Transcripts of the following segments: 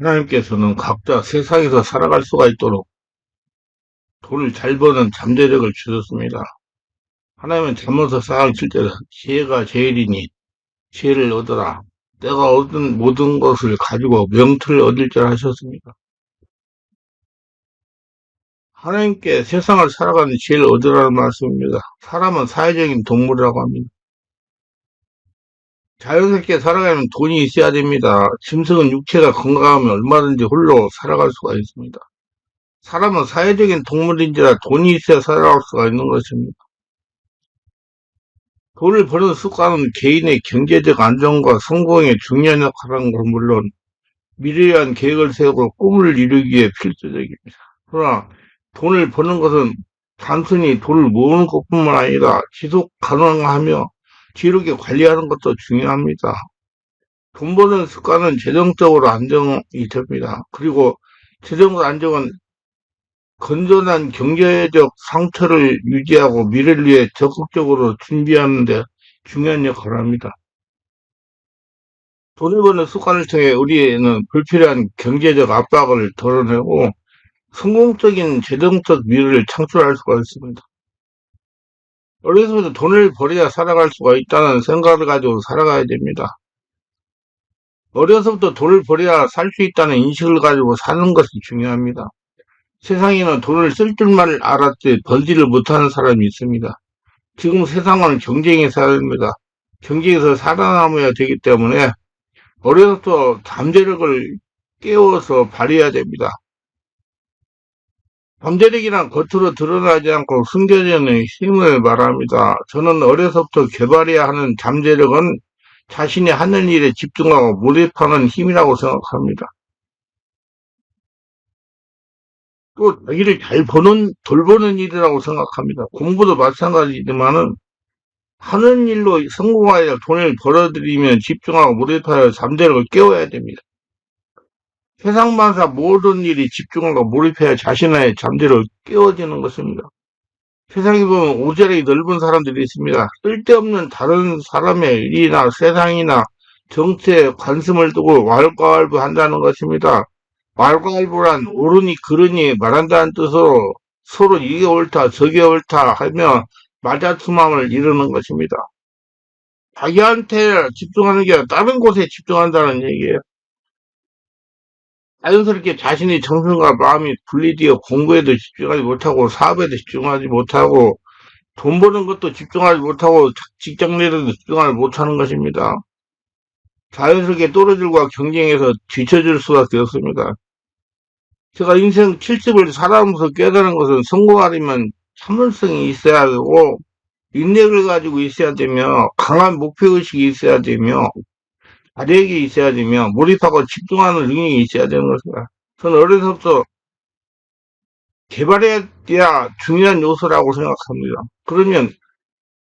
하나님께서는 각자 세상에서 살아갈 수가 있도록 돈을 잘 버는 잠재력을 주셨습니다. 하나님은 잠언서 4장 7절에 지혜가 제일이니 지혜를 얻어라. 내가 얻은 모든 것을 가지고 명철을 얻을 줄 하셨습니다. 하나님께 세상을 살아가는 지혜를 얻으라는 말씀입니다. 사람은 사회적인 동물이라고 합니다. 자연스럽게 살아가면 돈이 있어야 됩니다. 짐승은 육체가 건강하면 얼마든지 홀로 살아갈 수가 있습니다. 사람은 사회적인 동물인지라 돈이 있어야 살아갈 수가 있는 것입니다. 돈을 버는 습관은 개인의 경제적 안정과 성공에 중요한 역할을 하는 건 물론 미래에 대한 계획을 세우고 꿈을 이루기 위해 필수적입니다. 그러나 돈을 버는 것은 단순히 돈을 모으는 것뿐만 아니라 지속 가능하며 지르게 관리하는 것도 중요합니다. 돈 버는 습관은 재정적으로 안정이 됩니다. 그리고 재정적 안정은 건전한 경제적 상태를 유지하고 미래를 위해 적극적으로 준비하는 데 중요한 역할을 합니다. 돈을 버는 습관을 통해 우리는 불필요한 경제적 압박을 덜어내고 성공적인 재정적 미래를 창출할 수가 있습니다. 어려서부터 돈을 벌어야 살아갈 수가 있다는 생각을 가지고 살아가야 됩니다. 어려서부터 돈을 벌어야 살 수 있다는 인식을 가지고 사는 것이 중요합니다. 세상에는 돈을 쓸 줄만 알았지 벌지를 못하는 사람이 있습니다. 지금 세상은 경쟁의 사회입니다. 경쟁에서 살아남아야 되기 때문에 어려서부터 잠재력을 깨워서 발휘해야 됩니다. 잠재력이란 겉으로 드러나지 않고 숨겨지는 힘을 말합니다. 저는 어려서부터 개발해야 하는 잠재력은 자신이 하는 일에 집중하고 몰입하는 힘이라고 생각합니다. 또 자기를 잘 보는 돌보는 일이라고 생각합니다. 공부도 마찬가지지만은 하는 일로 성공하여 돈을 벌어들이면 집중하고 몰입하여 잠재력을 깨워야 됩니다. 세상 만사 모든 일이 집중하고 몰입해야 자신의 잠재력을 깨워지는 것입니다. 세상에 보면 오자리 넓은 사람들이 있습니다. 쓸데없는 다른 사람의 일이나 세상이나 정치에 관심을 두고 왈가왈부 한다는 것입니다. 왈가왈부란 옳으니 그르니 말한다는 뜻으로 서로 이게 옳다 저게 옳다 하며 말다툼함을 이루는 것입니다. 자기한테 집중하는 게 다른 곳에 집중한다는 얘기예요. 자연스럽게 자신의 정신과 마음이 분리되어 공부에도 집중하지 못하고 사업에도 집중하지 못하고 돈 버는 것도 집중하지 못하고 직장 내에도 집중하지 못하는 것입니다. 자연스럽게 또래들과 경쟁해서 뒤처질 수밖에 없습니다. 제가 인생 70을 살아오면서 깨달은 것은 성공하려면 참을성이 있어야 되고 인내를 가지고 있어야 되며 강한 목표의식이 있어야 되며 자력이 있어야 되며 몰입하고 집중하는 능력이 있어야 되는 것입니다. 저는 어려서부터 개발해야 중요한 요소라고 생각합니다. 그러면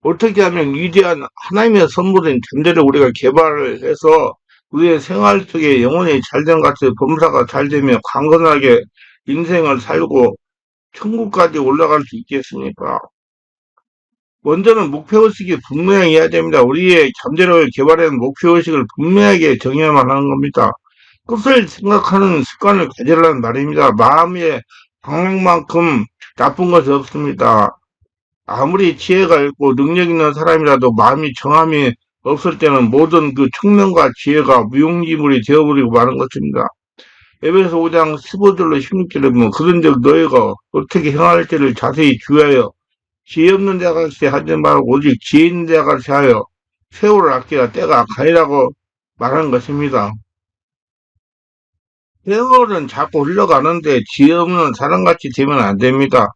어떻게 하면 위대한 하나님의 선물인 잠재를 우리가 개발을 해서 우리의 생활 속에 영혼이 잘된 같이 범사가 잘 되며 강건하게 인생을 살고 천국까지 올라갈 수 있겠습니까? 먼저는 목표의식이 분명히 해야 됩니다. 우리의 잠재력을 개발하는 목표의식을 분명하게 정해야만 하는 겁니다. 끝을 생각하는 습관을 가지라는 말입니다. 마음의 방향만큼 나쁜 것이 없습니다. 아무리 지혜가 있고 능력 있는 사람이라도 마음이 정함이 없을 때는 모든 그 총명과 지혜가 무용지물이 되어버리고 마는 것입니다. 에베소 5장 15절로 16절에 보면 그런 적 너희가 어떻게 행할지를 자세히 주의하여 지혜 없는 자가 같이 하지 말고 오직 지혜 있는 자가 같이 하여 세월을 아끼라 때가 가니라고 말하는 것입니다. 세월은 자꾸 흘러가는데 지혜 없는 사람같이 되면 안 됩니다.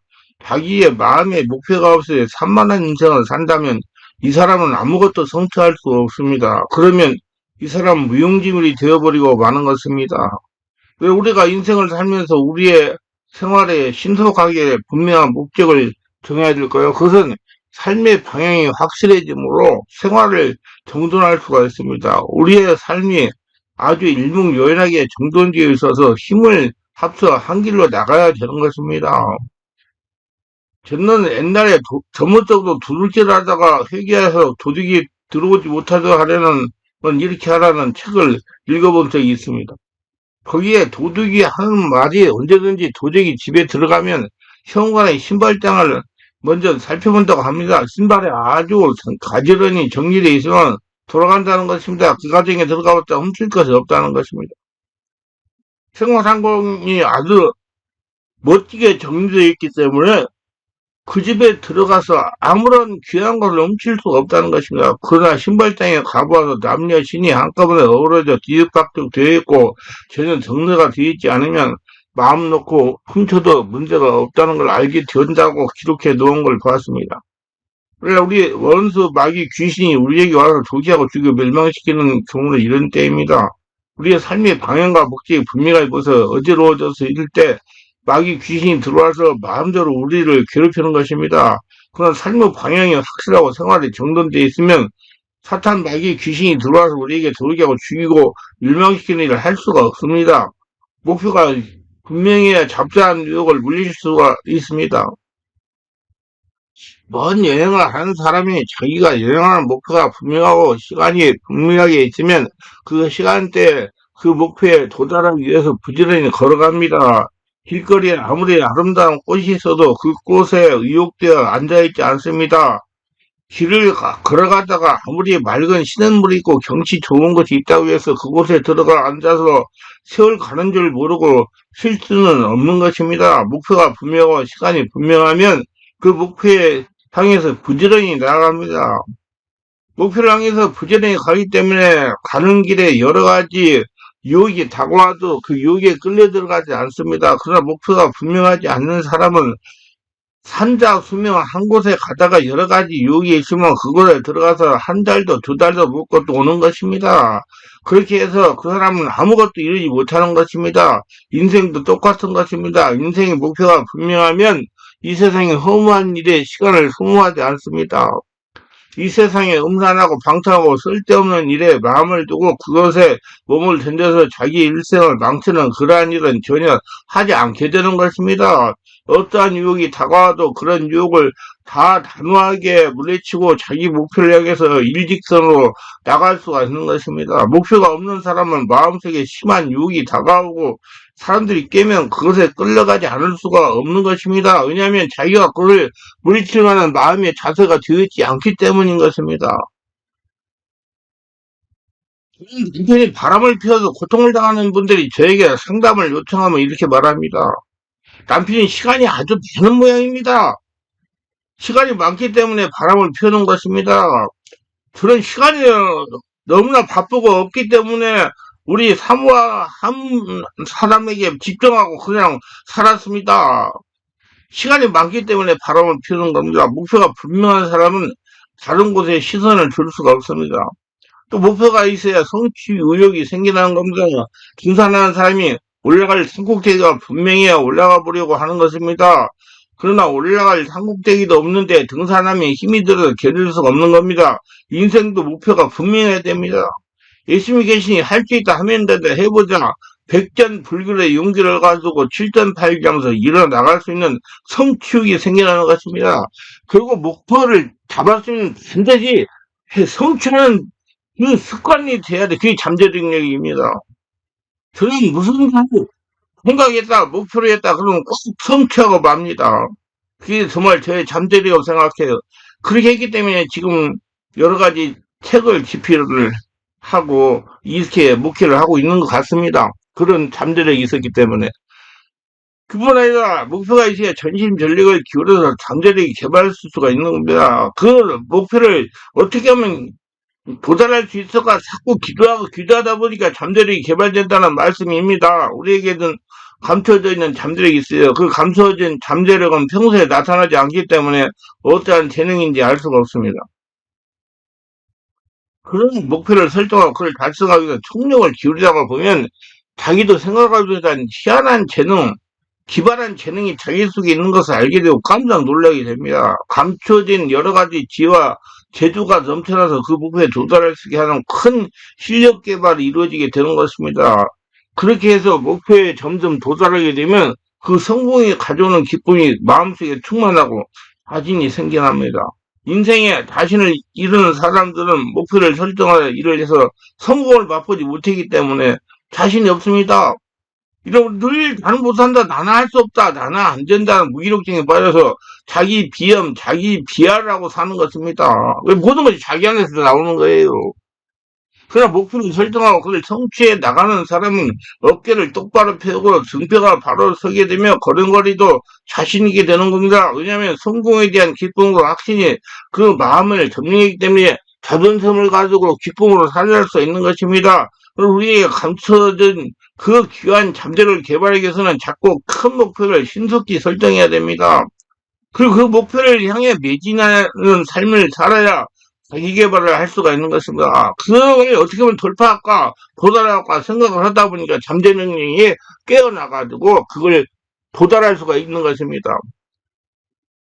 자기의 마음의 목표가 없이 산만한 인생을 산다면 이 사람은 아무것도 성취할 수 없습니다. 그러면 이 사람은 무용지물이 되어버리고 마는 것입니다. 왜 우리가 인생을 살면서 우리의 생활에 신속하게 분명한 목적을 정해야 될까요? 그것은 삶의 방향이 확실해지므로 생활을 정돈할 수가 있습니다. 우리의 삶이 아주 일목요연하게 정돈되어 있어서 힘을 합쳐 한 길로 나가야 되는 것입니다. 저는 옛날에 전문적으로 두들기를 하다가 회개해서 도둑이 들어오지 못하도록 하려는 건 이렇게 하라는 책을 읽어본 적이 있습니다. 거기에 도둑이 하는 말이 언제든지 도둑이 집에 들어가면 현관에 신발장을 먼저 살펴본다고 합니다. 신발에 아주 가지런히 정리되어 있으면 돌아간다는 것입니다. 그 가정에 들어가봤자 훔칠 것이 없다는 것입니다. 생활상공이 아주 멋지게 정리되어 있기 때문에 그 집에 들어가서 아무런 귀한 것을 훔칠 수가 없다는 것입니다. 그러나 신발장에 가보아서 남녀 신이 한꺼번에 어우러져 뒤죽박죽 되어 있고 전혀 정리가 되어 있지 않으면 마음 놓고 훔쳐도 문제가 없다는 걸 알게 된다고 기록해 놓은 걸 보았습니다. 그래 우리 원수 마귀 귀신이 우리에게 와서 조기하고 죽여 멸망시키는 경우는 이런 때입니다. 우리의 삶의 방향과 목적이 분명하게 보서 어지러워져서 이럴 때 마귀 귀신이 들어와서 마음대로 우리를 괴롭히는 것입니다. 그런 삶의 방향이 확실하고 생활이 정돈되어 있으면 사탄 마귀 귀신이 들어와서 우리에게 돌게 하고 죽이고 멸망시키는 일을 할 수가 없습니다. 목표가 분명히 잡다한 유혹을 물리칠 수가 있습니다. 먼 여행을 하는 사람이 자기가 여행하는 목표가 분명하고 시간이 분명하게 있으면 그 시간대에 그 목표에 도달하기 위해서 부지런히 걸어갑니다. 길거리에 아무리 아름다운 꽃이 있어도 그 꽃에 의욕되어 앉아있지 않습니다. 길을 가- 걸어가다가 아무리 맑은 시냇물이 있고 경치 좋은 곳이 있다고 해서 그곳에 들어가 앉아서 세월 가는 줄 모르고 쉴 수는 없는 것입니다. 목표가 분명하고 시간이 분명하면 그 목표에 향해서 부지런히 나아갑니다. 목표를 향해서 부지런히 가기 때문에 가는 길에 여러 가지 유혹이 다가와도 그 유혹에 끌려 들어가지 않습니다. 그러나 목표가 분명하지 않는 사람은 산자 수명 한 곳에 가다가 여러 가지 유혹이 있으면 그곳에 들어가서 한 달도 두 달도 묵고 또 오는 것입니다. 그렇게 해서 그 사람은 아무것도 이루지 못하는 것입니다. 인생도 똑같은 것입니다. 인생의 목표가 분명하면 이 세상에 허무한 일에 시간을 소모하지 않습니다. 이 세상에 음란하고 방탕하고 쓸데없는 일에 마음을 두고 그것에 몸을 던져서 자기 일생을 망치는 그러한 일은 전혀 하지 않게 되는 것입니다. 어떠한 유혹이 다가와도 그런 유혹을 다 단호하게 물리치고 자기 목표를 향해서 일직선으로 나갈 수가 있는 것입니다. 목표가 없는 사람은 마음속에 심한 유혹이 다가오고 사람들이 깨면 그것에 끌려가지 않을 수가 없는 것입니다. 왜냐하면 자기가 그걸 물리칠 만한 마음의 자세가 되어있지 않기 때문인 것입니다. 남편이 바람을 피워서 고통을 당하는 분들이 저에게 상담을 요청하면 이렇게 말합니다. 남편이 시간이 아주 많은 모양입니다. 시간이 많기 때문에 바람을 피우는 것입니다. 그런 시간이 너무나 바쁘고 없기 때문에 우리 사모와 한 사람에게 집중하고 그냥 살았습니다. 시간이 많기 때문에 바람을 피우는 겁니다. 목표가 분명한 사람은 다른 곳에 시선을 둘 수가 없습니다. 또 목표가 있어야 성취 의욕이 생기는 겁니다. 등산하는 사람이 올라갈 산꼭대기가 분명해야 올라가 보려고 하는 것입니다. 그러나 올라갈 산꼭대기도 없는데 등산하면 힘이 들어서 견딜 수가 없는 겁니다. 인생도 목표가 분명해야 됩니다. 예수님이 계시니 할 수 있다 하면 된다 해보자. 백전 불굴의 용기를 가지고 칠전팔기하면서 일어나갈 수 있는 성취욕이 생겨나는 것입니다. 그리고 목표를 잡았으면 반드시 해- 성취하는 그 습관이 돼야 돼. 그게 잠재 능력입니다. 저는 무슨 생각했다, 목표를 했다, 그러면 꼭 성취하고 맙니다. 그게 정말 저의 잠재력이라고 생각해요. 그렇게 했기 때문에 지금 여러 가지 책을 집필을 하고 이렇게 목회를 하고 있는 것 같습니다. 그런 잠재력이 있었기 때문에. 그뿐 아니라 목표가 있어야 전심 전력을 기울여서 잠재력이 개발할 수가 있는 겁니다. 그 목표를 어떻게 하면 도달할 수 있을까 자꾸 기도하고 기도하다 보니까 잠재력이 개발된다는 말씀입니다. 우리에게는 감춰져 있는 잠재력이 있어요. 그 감춰진 잠재력은 평소에 나타나지 않기 때문에 어떠한 재능인지 알 수가 없습니다. 그런 목표를 설정하고 그걸 달성하기 위해서 총력을 기울이다가 보면 자기도 못한 희한한 재능, 기발한 재능이 자기 속에 있는 것을 알게 되고 깜짝 놀라게 됩니다. 감춰진 여러 가지 지와 재주가 넘쳐나서 그 목표에 도달할 수 있게 하는 큰 실력 개발이 이루어지게 되는 것입니다. 그렇게 해서 목표에 점점 도달하게 되면 그 성공이 가져오는 기쁨이 마음속에 충만하고 자신이 생겨납니다. 인생에 자신을 이루는 사람들은 목표를 설정하여 일을 해서 성공을 맛보지 못하기 때문에 자신이 없습니다. 이러면 늘 나는 못한다, 나는 할 수 없다, 나는 안 된다는 무기력증에 빠져서 자기 비염, 자기 비하라고 사는 것입니다. 왜 모든 것이 자기 안에서 나오는 거예요. 그러나 목표를 설정하고 그걸 성취해 나가는 사람은 어깨를 똑바로 펴고 등뼈가 바로 서게 되면 걸음걸이도 자신있게 되는 겁니다. 왜냐하면 성공에 대한 기쁨으로 확신이 그 마음을 점령하기 때문에 자존심을 가지고 기쁨으로 살아갈 수 있는 것입니다. 우리에게 감춰진 그 귀한 잠재를 개발하기 위해서는 자꾸 큰 목표를 신속히 설정해야 됩니다. 그리고 그 목표를 향해 매진하는 삶을 살아야 자기 개발을 할 수가 있는 것입니다. 그걸 어떻게 보면 돌파할까, 도달할까 생각을 하다 보니까 잠재 능력이 깨어나가지고 그걸 도달할 수가 있는 것입니다.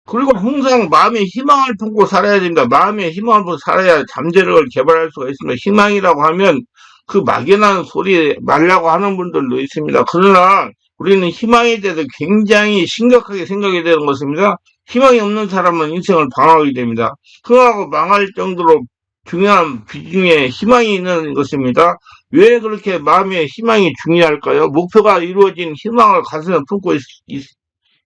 그리고 항상 마음에 희망을 품고 살아야 됩니다. 마음에 희망을 품고 살아야 잠재력을 개발할 수가 있습니다. 희망이라고 하면 그 막연한 소리 말라고 하는 분들도 있습니다. 그러나 우리는 희망에 대해서 굉장히 심각하게 생각이 되는 것입니다. 희망이 없는 사람은 인생을 방황하게 됩니다. 흥하고 망할 정도로 중요한 비중에 희망이 있는 것입니다. 왜 그렇게 마음에 희망이 중요할까요? 목표가 이루어진 희망을 가슴에 품고 있, 있,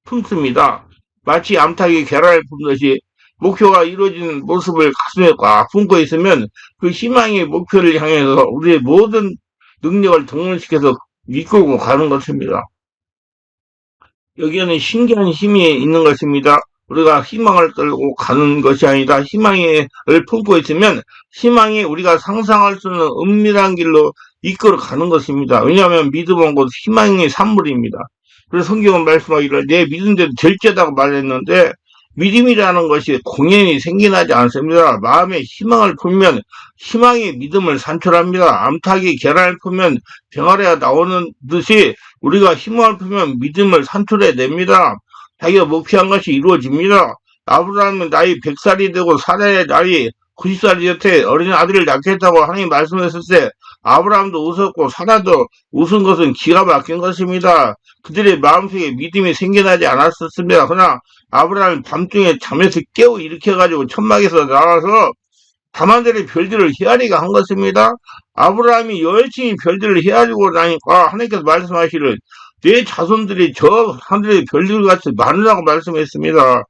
품습니다. 마치 암탉이 계란을 품듯이 목표가 이루어진 모습을 가슴에 꽉 품고 있으면 그 희망의 목표를 향해서 우리의 모든 능력을 동원시켜서 이끌고 가는 것입니다. 여기에는 신기한 힘이 있는 것입니다. 우리가 희망을 끌고 가는 것이 아니다. 희망을 품고 있으면 희망이 우리가 상상할 수 없는 은밀한 길로 이끌어 가는 것입니다. 왜냐하면 믿음은 곧 희망의 산물입니다. 그래서 성경은 말씀하기를 내 믿음대로 절제다고 말했는데 믿음이라는 것이 공연히 생겨나지 않습니다. 마음에 희망을 품으면 희망의 믿음을 산출합니다. 암탉이 계란을 품으면 병아리가 나오는 듯이 우리가 희망을 품으면 믿음을 산출해냅니다. 자기가 목표한 것이 이루어집니다. 아브라함은 나이 100살이 되고 사라의 나이 90살이 여태 어린 아들을 낳겠다고 하나님 말씀했을 때 아브라함도 웃었고 사라도 웃은 것은 기가 막힌 것입니다. 그들의 마음속에 믿음이 생겨나지 않았었습니다. 그러나 아브라함은 밤중에 잠에서 깨워 일으켜가지고 천막에서 나와서 밤하늘의 별들을 헤아리게 한 것입니다. 아브라함이 열심히 별들을 헤아리고 나니까 하나님께서 말씀하시를 내 자손들이 저 하늘의 별들 같이 많으라고 말씀했습니다.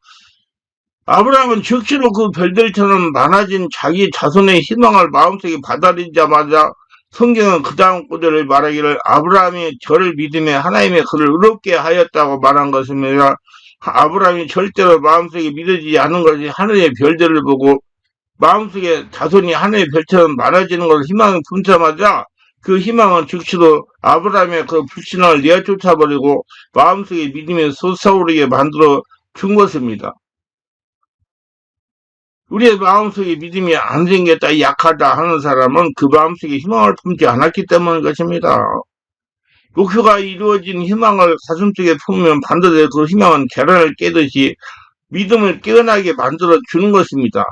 아브라함은 즉시로 그 별들처럼 많아진 자기 자손의 희망을 마음속에 받아들이자마자 성경은 그 다음 구절을 말하기를 아브라함이 저를 믿음에 하나님의 그를 의롭게 하였다고 말한 것입니다. 아브라함이 절대로 마음속에 믿어지지 않은 것이 하늘의 별들을 보고 마음속에 자손이 하늘의 별처럼 많아지는 것을 희망을 품자마자 그 희망은 즉시로 아브라함의 그 불신을 내쫓아버리고 마음속에 믿음이 솟아오르게 만들어 준 것입니다. 우리의 마음속에 믿음이 안 생겼다, 약하다 하는 사람은 그 마음속에 희망을 품지 않았기 때문인 것입니다. 목표가 이루어진 희망을 가슴속에 품으면 반드시 그 희망은 계란을 깨듯이 믿음을 깨어나게 만들어 주는 것입니다.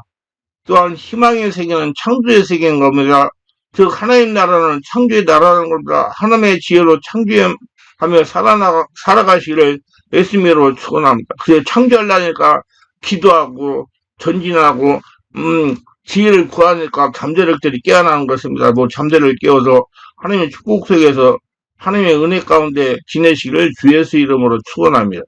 또한 희망의 세계는 창조의 세계인 겁니다. 즉 하나님 나라는 창조의 나라는 겁니다. 하나님의 지혜로 창조하며 살아나가 살아가시기를 예수님으로 축원합니다. 그래서 창조하려니까 기도하고 전진하고 음, 지혜를 구하니까 잠재력들이 깨어나는 것입니다. 뭐 잠재를 깨워서 하나님의 축복 속에서 하나님의 은혜 가운데 지내시기를 주 예수 이름으로 축원합니다.